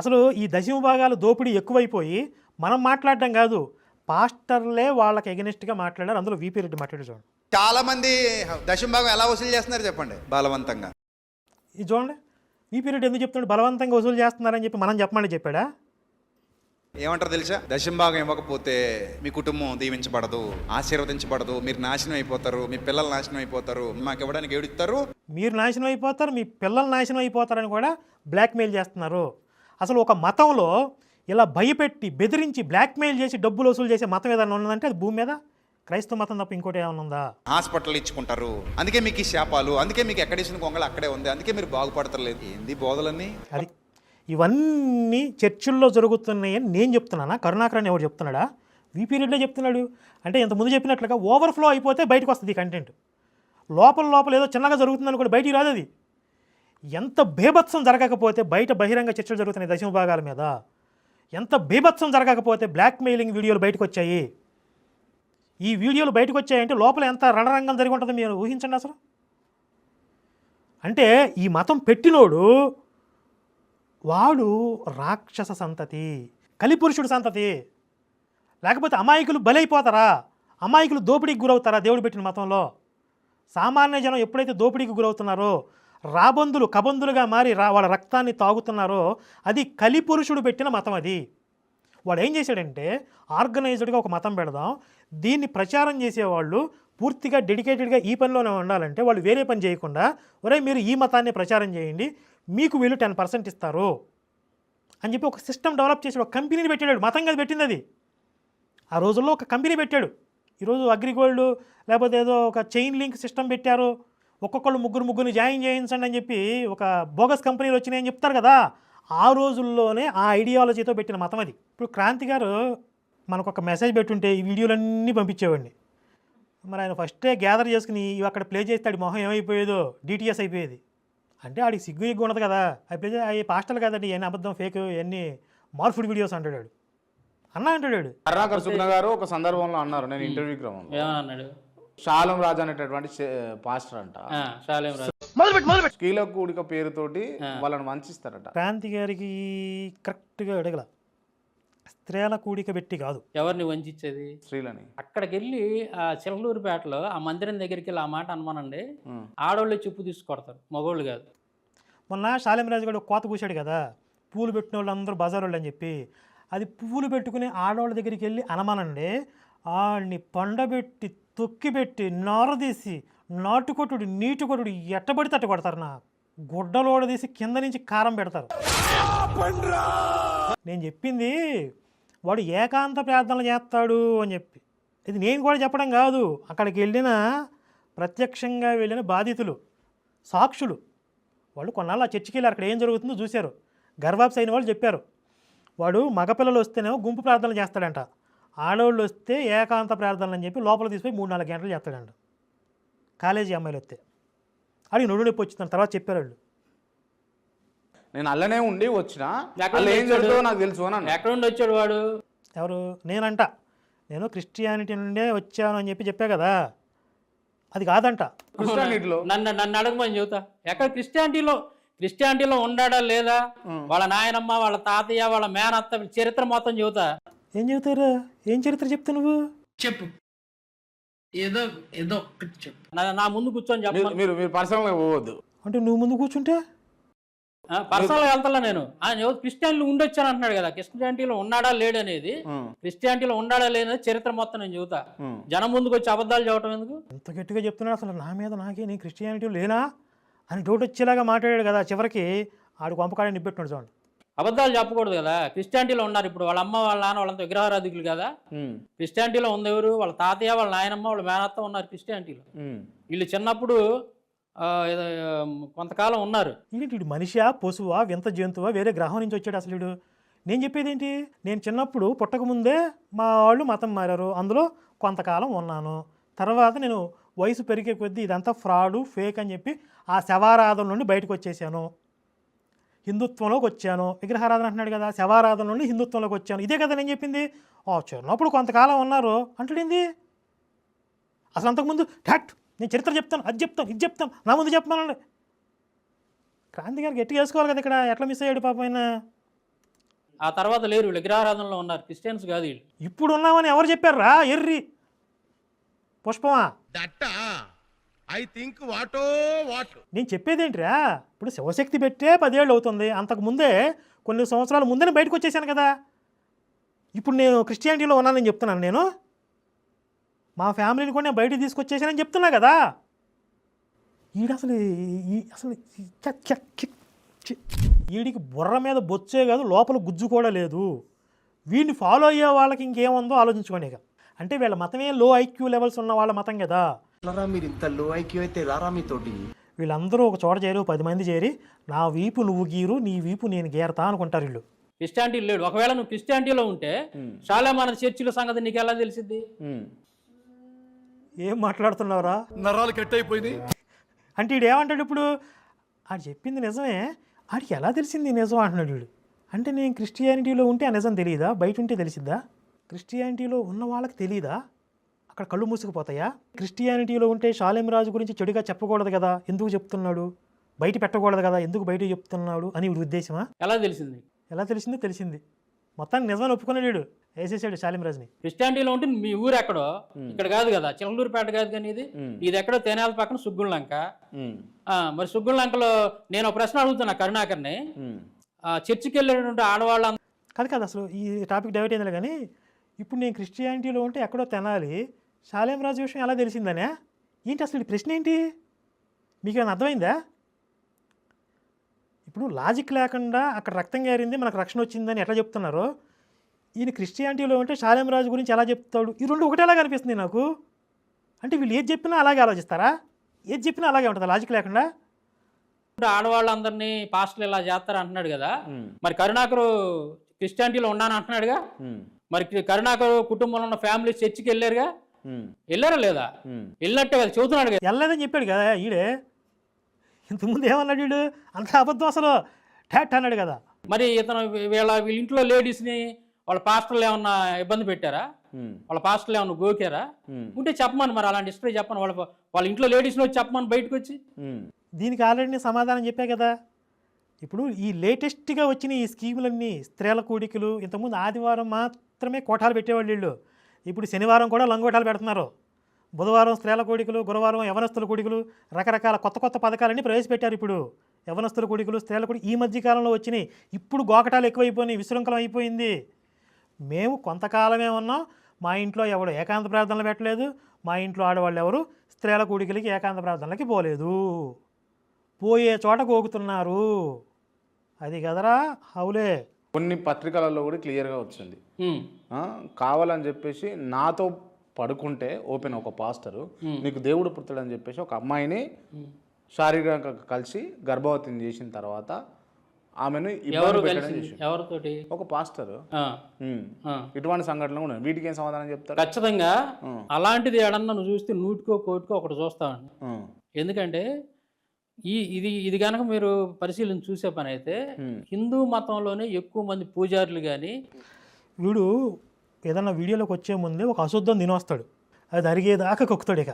అసలు ఈ దశమ భాగాలు దోపిడీ ఎక్కువైపోయి మనం మాట్లాడడం కాదు పాస్టర్లే వాళ్ళకి ఎగనిస్ట్గా మాట్లాడారు. అందులో వీపీ రెడ్డి మాట్లాడారు చూడండి. చాలా మంది దశమ భాగం ఎలా వసూలు చేస్తున్నారు చెప్పండి బలవంతంగా. ఇది చూడండి వీపీ రెడ్డి ఎందుకు చెప్తున్నాడు? బలవంతంగా వసూలు చేస్తున్నారని చెప్పి మనం చెప్పమని చెప్పాడా? ఏమంటారు తెలుసా? దశమ భాగం ఇవ్వకపోతే మీ కుటుంబం దీవించబడదు ఆశీర్వదించబడదు మీరు నాశనం అయిపోతారు మీ పిల్లలు నాశనం అయిపోతారు మాకు ఇవ్వడానికి ఏడుస్తారు. మీరు నాశనం అయిపోతారు మీ పిల్లలు నాశనం అయిపోతారని కూడా బ్లాక్మెయిల్ చేస్తున్నారు. అసలు ఒక మతంలో ఇలా భయపెట్టి బెదిరించి బ్లాక్మెయిల్ చేసి డబ్బులు వసూలు చేసే మతం ఏదైనా ఉన్నదంటే అది భూమి మీద? క్రైస్తవ మతం తప్ప ఇంకోటి ఏమైనా ఉందా? హాస్పిటల్ ఇచ్చుకుంటారు. అందుకే మీకు ఈ శాపాలు అందుకే మీకు ఎక్కడ ఇచ్చిన కొంగలు అక్కడే ఉంది అందుకే మీరు బాగుపడతలేదు ఏంది బోధలన్నీ? అది ఇవన్నీ చర్చిల్లో జరుగుతున్నాయని నేను చెప్తున్నానా? కరుణాకర్ అని ఎవరు చెప్తున్నాడా వీపీ రెడ్డిలో చెప్తున్నాడు. అంటే ఇంతకుముందు చెప్పినట్లుగా ఓవర్ఫ్లో అయిపోతే బయటకు వస్తుంది ఈ కంటెంట్ లోపల లోపల ఏదో చిన్నగా జరుగుతుందని కూడా బయటికి రాదు అది ఎంత బేభత్సం జరగకపోతే బయట బహిరంగ చర్చలు జరుగుతున్నాయి దశమ భాగాల మీద. ఎంత బీభత్సం జరగకపోతే బ్లాక్మెయిలింగ్ వీడియోలు బయటకు వచ్చాయి ఈ వీడియోలు బయటకు వచ్చాయంటే లోపల ఎంత రణరంగం జరిగి ఉంటుందో మీరు ఊహించండి అసలు. అంటే ఈ మతం పెట్టినోడు వాడు రాక్షస సంతతి కలిపురుషుడు సంతతి లేకపోతే అమాయకులు బలైపోతారా? అమాయకులు దోపిడీకి గురవుతారా దేవుడు పెట్టిన మతంలో? సామాన్య జనం ఎప్పుడైతే దోపిడీకి గురవుతున్నారో రాబందులు కబందులుగా మారి రా వాళ్ళ రక్తాన్ని తాగుతున్నారో అది కలిపురుషుడు పెట్టిన మతం అది. వాడు ఏం చేశాడంటే ఆర్గనైజ్డ్గా ఒక మతం పెడదాం దీన్ని ప్రచారం చేసేవాళ్ళు పూర్తిగా డెడికేటెడ్గా ఈ పనిలోనే ఉండాలంటే వాళ్ళు వేరే పని చేయకుండా ఒరే మీరు ఈ మతాన్ని ప్రచారం చేయండి మీకు వీళ్ళు టెన్ పర్సెంట్ ఇస్తారు అని చెప్పి ఒక సిస్టమ్ డెవలప్ చేసి ఒక కంపెనీని పెట్టాడు మతం కదా పెట్టింది అది. ఆ రోజుల్లో ఒక కంపెనీ పెట్టాడు. ఈరోజు అగ్రిగోల్డ్ లేకపోతే ఏదో ఒక చైన్ లింక్ సిస్టమ్ పెట్టారు. ఒక్కొక్కళ్ళు ముగ్గురు ముగ్గురిని జాయిన్ చేయించండి అని చెప్పి ఒక బోగస్ కంపెనీలు వచ్చినాయని చెప్తారు కదా ఆ రోజుల్లోనే ఆ ఐడియాలజీతో పెట్టిన మతం అది. ఇప్పుడు క్రాంతి గారు మనకు ఒక మెసేజ్ పెట్టుంటే ఈ వీడియోలన్నీ పంపించేవాడిని. మరి ఆయన ఫస్టే గ్యాదర్ చేసుకుని ఇవి అక్కడ ప్లే చేస్తే ఆడి మొహం ఏమైపోయేదో డిటిఎస్ అయిపోయేది. అంటే ఆడికి సిగ్గు ఎగ్గు ఉండదు కదా అవి ప్లే అవి పాస్టల్ కదండి ఇవన్నీ అబద్ధం ఫేక్ ఇవన్నీ మార్ఫుడ్ వీడియోస్ అంటాడు. అన్నా అంటాడు గారు ఒక సందర్భంలో అన్నారు నేను ఇంటర్వ్యూ క్రమంలో ఏమన్నాడు? షాలం రాజు అనేటటువంటి పాస్టర్ అంట. ఆ, శాలేం రాజు. కీల కూడిక పేరుతోటి వాళ్ళని వంచిస్తారట. క్రాంతి గారికి కరెక్ట్గా అడగల. స్త్రీల కూడిక పెట్టి కాదు. ఎవరిని వంచేది స్త్రీలని. అక్కడికి వెళ్ళి ఆ చిలకలూరుపేటలో ఆ మందిరం దగ్గరికి వెళ్ళి ఆ మాట అనమానండి. ఆడవాళ్ళు చెప్పు తీసుకొడతారు మగవాళ్ళు కాదు. మొన్న శాలిమరాజు గారు కోత కూశాడు కదా. పూలు పెట్టిన వాళ్ళు అందరూ బజార్ వాళ్ళు అని చెప్పి. అది పువ్వులు పెట్టుకుని ఆడవాళ్ళ దగ్గరికి వెళ్ళి అనమానండి. ఆడిని పండబెట్టి తొక్కిపెట్టి నారదీసి నాటుకొట్టుడు నీటుకొట్టుడు ఎట్టబడి అట్ట కొడతారు నా గుడ్డలోడదీసి కింద నుంచి కారం పెడతారు. నేను చెప్పింది వాడు ఏకాంత ప్రార్థనలు చేస్తాడు అని చెప్పి. ఇది నేను కూడా చెప్పడం కాదు. అక్కడికి వెళ్ళిన ప్రత్యక్షంగా వెళ్ళిన బాధితులు సాక్షులు వాళ్ళు కొన్నాళ్ళు ఆ చర్చికి వెళ్ళి అక్కడ ఏం జరుగుతుందో చూశారు. గర్భాప్స్ అయిన వాళ్ళు చెప్పారు. వాడు మగపిల్లలు వస్తేనేమో గుంపు ప్రార్థనలు చేస్తాడంట. ఆడవాళ్ళు వస్తే ఏకాంత ప్రార్థనలు అని చెప్పి లోపల తీసుకుపోయి మూడు నాలుగు గంటలు చేస్తాడంట. కాలేజీ అమ్మాయిలు వస్తే. అడిగి నొడు నొప్పి వచ్చిందని తర్వాత చెప్పారు వాళ్ళు. నేను అల్లనే ఉండి వచ్చిన. ఏం? జరుగుతుందో నాకు తెలుసు. ఎక్కడ నుండి వచ్చాడు వాడు? ఎవరు? నేనంట. నేను క్రిస్టియానిటీ నుండే వచ్చాను అని చెప్పి చెప్పా కదా. అది కాదంట. క్రిస్టియానిటీలో? నన్ను నన్ను అడగమని చెబుతా. ఎక్కడ క్రిస్టియానిటీలో? క్రిస్టియానిటీలో ఉండాడా లేదా? వాళ్ళ నాయనమ్మ వాళ్ళ తాతయ్య వాళ్ళ మేనత్త చరిత్ర మొత్తం చెబుతా. ఏం చెబుతారు ఏం చరిత్ర చెప్తా నువ్వు? చెప్పు. ఏదో ఏదో ఒక్కటి చెప్పు. నా- నా ముందు కూర్చొని మీరు చెప్పమని. మీరు మీరు పర్సనల్గా పోవద్దు. అంటే నువ్వు ముందు కూర్చుంటే? పర్సనల్గా వెళ్తా నేను. ఆయన ఎవరు క్రిస్టియానిటీలో ఉండొచ్చాను అంటున్నాడు కదా. క్రిస్టియానిటీలో ఉన్నాడా లేడు అనేది. క్రిస్టియానిటీలో ఉన్నాడా లేదనేది చరిత్ర మొత్తం నేను చెబుతా. ఉం. జనం ముందుకు వచ్చి అబద్ధాలు చెప్పడం ఎందుకు? ఎంత గట్టిగా చెప్తున్నాడు అసలు? నా మీద నాకే నేను క్రిస్టియానిటీ లేనా? అని డౌట్ వచ్చేలాగా మాట్లాడాడు కదా చివరికి. ఆడు కొంపకాడ నిబ్బెట్టున్నాడు చూడండి. అబద్ధాలు చెప్పకూడదు కదా. క్రిస్టియానిటీలో ఉన్నారు ఇప్పుడు వాళ్ళ అమ్మ వాళ్ళ నాన్న వాళ్ళంతా విగ్రహారాధికులు కదా. క్రిస్టియానిటీలో ఉంది ఎవరు వాళ్ళ తాతయ్య వాళ్ళ నాయనమ్మ వాళ్ళ మేనత్త ఉన్నారు క్రిస్టియానిటీలో. వీళ్ళు చిన్నప్పుడు కొంతకాలం ఉన్నారు. వీడు మనిషా పశువా వింత జంతువా? వేరే గ్రహం నుంచి వచ్చాడు అసలు వీడు. నేను చెప్పేది ఏంటి? నేను చిన్నప్పుడు పుట్టకముందే మా వాళ్ళు మతం మారారు. అందులో కొంతకాలం ఉన్నాను. తర్వాత నేను వయసు పెరిగే కొద్దీ ఇదంతా ఫ్రాడు ఫేక్ అని చెప్పి ఆ శవారాధన నుండి బయటకు వచ్చేసాను. హిందుత్వంలోకి వచ్చాను. విగ్రహారాధన అంటున్నాడు కదా శవారాధన నుండి హిందుత్వంలోకి వచ్చాను. ఇదే కదా నేను చెప్పింది? ఓ చిన్నప్పుడు కొంతకాలం ఉన్నారు. అంటాడేంది? అసలు అంతకుముందు ఠట్ నేను చరిత్ర చెప్తాను అది చెప్తాను ఇది చెప్తాను నా ముందు చెప్పమనండి. క్రాంతి గారు గట్టిగా వేసుకోవాలి కదా ఇక్కడ ఎట్లా మిస్ అయ్యాడు పాపం ఆయన? ఆ తర్వాత లేరు విగ్రహారాధనలో ఉన్నారు క్రిస్టియన్స్ కాదు వీళ్ళు. ఇప్పుడు ఉన్నామని ఎవరు చెప్పారా ఎర్రి. పుష్పమా? దట్ట? ఐ థింక్ వాటో వాట్? నేను చెప్పేదేంట్రా? ఇప్పుడు శివశక్తి పెట్టే పదేళ్ళు అవుతుంది. అంతకు ముందే కొన్ని సంవత్సరాల ముందే బయటకు వచ్చేసాను కదా. ఇప్పుడు నేను క్రిస్టియానిటీలో ఉన్నానని చెప్తున్నాను. నేను మా ఫ్యామిలీని కూడా నేను బయటకు తీసుకొచ్చేసానని చెప్తున్నా కదా. ఈడ అసలు ఈ అసలు ఈ ఈడికి బుర్ర మీద బొచ్చే కాదు లోపల గుజ్జు కూడా లేదు. వీడిని ఫాలో అయ్యే వాళ్ళకి ఇంకేముందో ఆలోచించుకోండి ఇక. అంటే వీళ్ళ మతమే లో ఐక్యూ లెవెల్స్ ఉన్న వాళ్ళ మతం కదా. ఎట్లరా మీరు ఇంత లో ఐక్యూ అయితే రారా మీతోటి? వీళ్ళందరూ ఒక చోట చేరి పది మంది చేరి నా వీపు నువ్వు గీరు నీ వీపు నేను గీరతా అనుకుంటారు వీళ్ళు. క్రిస్టియానిటీ లేడు. ఒకవేళ నువ్వు క్రిస్టియానిటీలో ఉంటే చాలా మన చర్చిల సంగతి నీకు ఎలా తెలిసింది. ఏం మాట్లాడుతున్నావురా? నరాలు కట్ అయిపోయినాయి. అంటే వీడు ఏమంటాడు ఇప్పుడు? ఆడు చెప్పింది నిజమే. ఆడికి ఎలా తెలిసింది నిజం అంటున్నాడు వీడు. అంటే నేను క్రిస్టియానిటీలో ఉంటే ఆ నిజం తెలియదా బయట ఉంటే తెలిసిద్దా? క్రిస్టియానిటీలో ఉన్న వాళ్ళకి తెలియదా అక్కడ కళ్ళు మూసుకుపోతాయా? క్రిస్టియానిటీలో ఉంటే షాలేం రాజు గురించి చెడుగా చెప్పకూడదు కదా? ఎందుకు చెప్తున్నాడు? బయట పెట్టకూడదు కదా? ఎందుకు బయట చెప్తున్నాడు? అని వీడి ఉద్దేశమా? ఎలా తెలిసింది? ఎలా తెలిసిందో? తెలిసింది. మొత్తాన్ని నిజమని ఒప్పుకున్నాడు వేసేసాడు షాలేం రాజుని. క్రిస్టియానిటీలో ఉంటే మీ ఊరు ఎక్కడో? ఇక్కడ కాదు కదా. చిలకలూరుపేట కాదు కానీ ఇది. ఇది ఎక్కడో తేనాల పక్కన సుగ్గుళ్ళంక మరి సుగ్గుళ్ళంకలో నేను ఒక ప్రశ్న అడుగుతున్నా కరుణాకర్ని. చర్చికి వెళ్ళేటువంటి ఆడవాళ్ళ కాదు కాదు అసలు ఈ టాపిక్ డైవర్ట్ అయిందిలే కానీ ఇప్పుడు నేను క్రిస్టియానిటీలో ఉంటే ఎక్కడో తినాలి. షాలేం రాజు విషయం ఎలా తెలిసిందనే? ఏంటి అసలు ఈ ప్రశ్న ఏంటి? మీకు ఏమైనా అర్థమైందా? ఇప్పుడు లాజిక్ లేకుండా అక్కడ రక్తం గారింది మనకు రక్షణ వచ్చిందని ఎట్లా చెప్తున్నారో? ఈయన క్రిస్టియానిటీలో ఉంటే షాలేం రాజు గురించి ఎలా చెప్తాడు? ఈ రెండు ఒకటేలా కనిపిస్తుంది నాకు. అంటే వీళ్ళు ఏది చెప్పినా అలాగే ఆలోచిస్తారా? ఏది చెప్పినా అలాగే ఉంటుంది లాజిక్ లేకుండా? ఆడవాళ్ళందరినీ పాస్టర్లు ఇలా చేస్తారు అంటున్నాడు కదా. మరి కరుణాకరు క్రిస్టియానిటీలో ఉన్నాను అంటున్నాడుగా. మరి కరుణాకరు కుటుంబంలో ఉన్న ఫ్యామిలీ చర్చికి వెళ్ళారుగా. వెళ్ళారా లేదా. వెళ్ళినట్టే కదా చెబుతున్నాడు కదా. వెళ్ళలేదని చెప్పాడు కదా ఈడే. ఇంతకుముందు ఏమన్నాడు వీడు? అంత అబద్ధం అసలు. ఠాట్ అన్నాడు కదా. మరి ఇతను వీళ్ళ వీళ్ళ ఇంట్లో లేడీస్ని వాళ్ళ పాస్టర్లు ఏమన్నా ఇబ్బంది పెట్టారా. వాళ్ళ పాస్టర్లు ఏమన్నా గోకారా. ఉంటే చెప్పమని మరి అలాంటి హిస్టరీ చెప్పమని. వాళ్ళ వాళ్ళ ఇంట్లో లేడీస్ని వచ్చి చెప్పమని బయటకు వచ్చి. దీనికి ఆల్రెడీ నేను సమాధానం చెప్పా కదా. ఇప్పుడు ఈ లేటెస్ట్గా వచ్చిన ఈ స్కీములన్నీ స్త్రీల కూడికలు ఇంతకుముందు ఆదివారం మాత్రమే కోటాలు పెట్టేవాళ్ళు వీళ్ళు. ఇప్పుడు శనివారం కూడా లంగోటాలు పెడుతున్నారు. బుధవారం స్త్రీల కూడికలు గురువారం యవనస్తుల కూడికలు రకరకాల కొత్త కొత్త పథకాలన్నీ ప్రవేశపెట్టారు ఇప్పుడు. యవనస్తుల కూడికలు స్త్రీల కూడి ఈ మధ్యకాలంలో వచ్చినాయి. ఇప్పుడు గోకటాలు ఎక్కువైపోయినాయి విశృంఖలం అయిపోయింది. మేము కొంతకాలమే ఉన్నాం. మా ఇంట్లో ఎవడు ఏకాంత ప్రార్థనలు పెట్టలేదు. మా ఇంట్లో ఆడవాళ్ళు ఎవరు స్త్రీల కూడికలకి ఏకాంత ప్రార్థనలకి పోలేదు. పోయే చోట గోకుతున్నారు. అది కదరా హౌలే. కొన్ని పత్రికలలో కూడా క్లియర్గా వచ్చింది. కావాలని చెప్పేసి నాతో పడుకుంటే ఓపెన్ ఒక పాస్టరు నీకు దేవుడు పుడతాడని చెప్పేసి ఒక అమ్మాయిని శారీరకంగా కలిసి గర్భవతిని చేసిన తర్వాత ఆమెను. ఎవరితోటి? ఒక పాస్టర్. ఇటువంటి సంఘటనలు కూడా. వీటికి ఏం సమాధానం చెప్తారు? ఖచ్చితంగా అలాంటిది ఏడన్నా నువ్వు చూస్తే నూటికో కోటికో ఒకటి చూస్తామండి ఉమ్. ఎందుకంటే ఈ ఇది ఇది కనుక మీరు పరిశీలన చూసే పని అయితే హిందూ మతంలోనే ఎక్కువ మంది పూజారులు కానీ వీడు ఏదన్నా వీడియోలోకి వచ్చే ముందే ఒక అశుద్ధం తినొస్తాడు. అది అరిగేదాకా కొక్కుతాడు ఇక.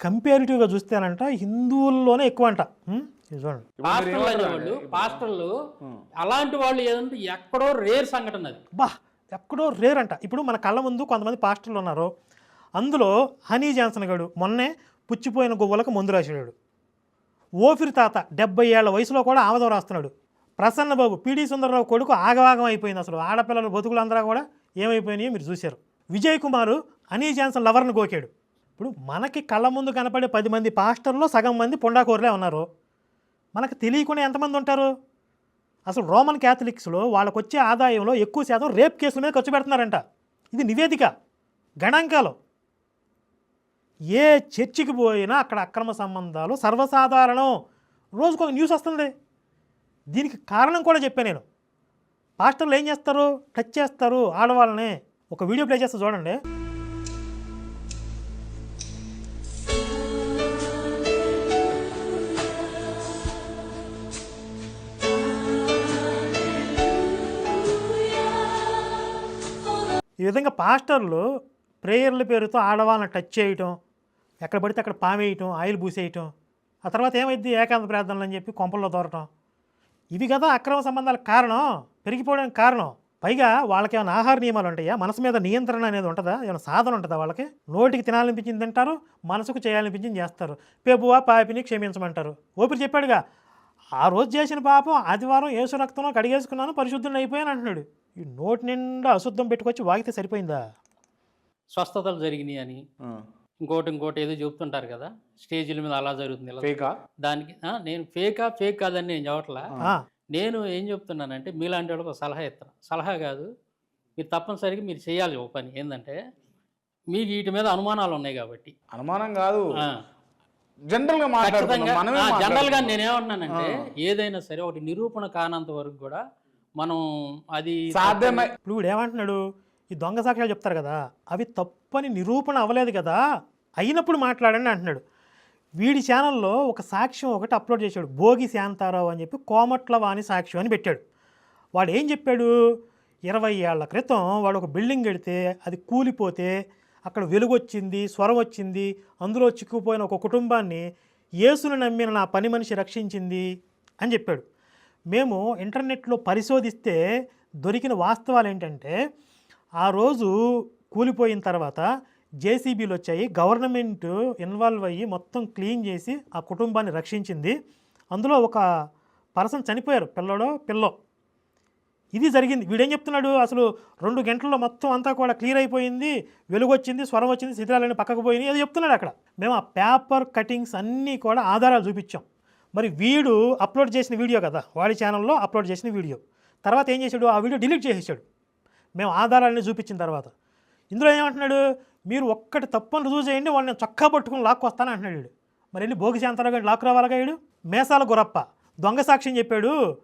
కంపారిటివ్గా చూస్తేనంట హిందువుల్లోనే ఎక్కువ అంట ఉం? ఇది చూడండి. పాస్టర్లు అనేవాళ్ళు పాస్టర్లు అలాంటి వాళ్ళు ఏదంటే ఎక్కడో రేర్ సంఘటన అది. బా ఎక్కడో రేర్ అంట ఇప్పుడు మన కళ్ళ ముందు కొంతమంది పాస్టర్లు ఉన్నారు. అందులో హనీ జాన్సన్ గడు మొన్నే పుచ్చిపోయిన గువ్వలకు మందు రాసాడు ఓఫిరి తాత డెబ్బై ఏళ్ళ వయసులో కూడా ఆమదం రాస్తున్నాడు. ప్రసన్నబాబు పీడీ పీడి సుందరరావు కొడుకు ఆగవాగం అయిపోయింది అసలు. ఆడపిల్లల బతుకులందరూ కూడా ఏమైపోయినాయో మీరు చూశారు. విజయ్ కుమారు అనీ జాన్సన్ లవర్ను గోకాడు. ఇప్పుడు మనకి కళ్ళ ముందు కనపడే పది మంది పాస్టర్లో సగం మంది పొండాకూరలే ఉన్నారు. మనకు తెలియకుండా ఎంతమంది ఉంటారు? అసలు రోమన్ క్యాథలిక్స్లో వాళ్ళకు వచ్చే ఆదాయంలో ఎక్కువ శాతం రేప్ కేసుల మీద ఖర్చు పెడుతున్నారంట. ఇది నివేదిక. గణాంకాలు. ఏ చర్చికి పోయినా అక్కడ అక్రమ సంబంధాలు సర్వసాధారణం. రోజుకొక న్యూస్ వస్తుంది దీనికి కారణం కూడా చెప్పాను నేను. పాస్టర్లు ఏం చేస్తారు? టచ్ చేస్తారు ఆడవాళ్ళని. ఒక వీడియో ప్లే చేస్తే చూడండి. ఈ విధంగా పాస్టర్లు ప్రేయర్ల పేరుతో ఆడవాళ్ళని టచ్ చేయటం ఎక్కడ పడితే అక్కడ పామేయటం ఆయిల్ పూసేయటం. ఆ తర్వాత ఏమైంది ఏకాంత ప్రార్థనలు అని చెప్పి కొంపల్లో దూరటం ఇవి కదా అక్రమ సంబంధాలకు కారణం. పెరిగిపోవడానికి కారణం. పైగా వాళ్ళకి ఏమైనా ఆహార నియమాలు ఉంటాయా? మనసు మీద నియంత్రణ అనేది ఉంటుందా? ఏమైనా సాధన ఉంటుందా వాళ్ళకి? నోటికి తినాలనిపించింది తింటారు మనసుకు చేయాలనిపించింది చేస్తారు. పెబువా పాపిని క్షమించమంటారు. ఓపిరి చెప్పాడుగా ఆ రోజు చేసిన పాపం ఆదివారం ఏసు రక్తంలో కడిగేసుకున్నాను పరిశుద్ధుని అయిపోయాను అంటున్నాడు. ఈ నోటి నిండా అశుద్ధం పెట్టుకొచ్చి వాగితే సరిపోయిందా? స్వస్థతలు జరిగినాయి అని. ఇంకోటి ఇంకోటి ఏదో చెప్తుంటారు కదా స్టేజీల మీద అలా జరుగుతుంది ఇలా ఫేకా? దానికి ఆ, నేను ఫేకా ఫేక్ కాదని నేను చెప్పట్లా. ఆ, నేను ఏం చెప్తున్నానంటే మీలాంటి వాళ్ళకి ఒక సలహా ఇస్తాను సలహా కాదు మీరు తప్పనిసరిగా మీరు చేయాలి ఒక పని. ఏంటంటే మీకు వీటి మీద అనుమానాలు ఉన్నాయి కాబట్టి. అనుమానం కాదు. ఆ, జనరల్గా మాట్లాడుతున్నాం ఖచ్చితంగా మనమే ఆ, జనరల్గా మాట్లాడుతున్నాం. నేనేమన్నానంటే ఏదైనా సరే ఒకటి నిరూపణ కానంత వరకు కూడా మనం అది సాధ్యమై ఇప్పుడు ఏమంటున్నాడు? ఈ దొంగ సాక్ష్యాలు చెప్తారు కదా అవి తప్పని నిరూపణ అవ్వలేదు కదా అయినప్పుడు మాట్లాడండి అంటున్నాడు. వీడి ఛానల్లో ఒక సాక్ష్యం ఒకటి అప్లోడ్ చేశాడు భోగి శాంతారావు అని చెప్పి కోమట్ల వాణి సాక్ష్యం అని పెట్టాడు. వాడు ఏం చెప్పాడు? ఇరవై ఏళ్ళ క్రితం వాడు ఒక బిల్డింగ్ కడితే అది కూలిపోతే అక్కడ వెలుగొచ్చింది స్వరం వచ్చింది అందులో చిక్కుపోయిన ఒక కుటుంబాన్ని యేసును నమ్మిన నా పని మనిషి రక్షించింది అని చెప్పాడు. మేము ఇంటర్నెట్లో పరిశోధిస్తే దొరికిన వాస్తవాలు ఏంటంటే ఆ రోజు కూలిపోయిన తర్వాత జేసీబీలు వచ్చాయి గవర్నమెంట్ ఇన్వాల్వ్ అయ్యి మొత్తం క్లీన్ చేసి ఆ కుటుంబాన్ని రక్షించింది. అందులో ఒక పర్సన్ చనిపోయారు పిల్లడో పిల్లో. ఇది జరిగింది. వీడేం చెప్తున్నాడు? అసలు రెండు గంటల్లో మొత్తం అంతా కూడా క్లియర్ అయిపోయింది వెలుగు వచ్చింది స్వరం వచ్చింది శిథిరాలని పక్కకు పోయింది ఏదో చెప్తున్నాడు అక్కడ. మేము ఆ పేపర్ కటింగ్స్ అన్నీ కూడా ఆధారాలు చూపించాం. మరి వీడు అప్లోడ్ చేసిన వీడియో కదా వాడి ఛానల్లో అప్లోడ్ చేసిన వీడియో. తర్వాత ఏం చేశాడు? ఆ వీడియో డిలీట్ చేసేసాడు. మేము ఆధారాలన్నీ చూపించిన తర్వాత. ఇందులో ఏమంటున్నాడు? మీరు ఒక్కటి తప్పును రుజువు చేయండి వాడిని నేను చొక్కా పట్టుకుని లాక్కొస్తాను అంటున్నాడు వీడు. మరి వెళ్ళి భోగి శాంతరావు గారు లాక్కు రావాలిగా వీడు? మేసాల గురప్ప. దొంగ సాక్ష్యం చెప్పాడు.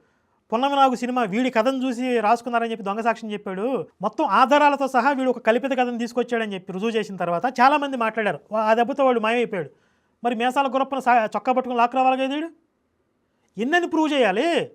పున్నమి నాగు సినిమా వీడి కథను చూసి రాసుకున్నారని చెప్పి దొంగ సాక్ష్యం చెప్పాడు. మొత్తం ఆధారాలతో సహా వీడు ఒక కల్పిత కథను తీసుకొచ్చాడని చెప్పి రుజువు చేసిన తర్వాత చాలామంది మాట్లాడారు. ఆ దెబ్బతో వాడు మాయమైపోయాడు. మరి మేసాల గురప్పను సా చొక్కా పట్టుకుని లాక్కు రావాలిగా వీడు? ఎన్నని ప్రూవ్ చేయాలి?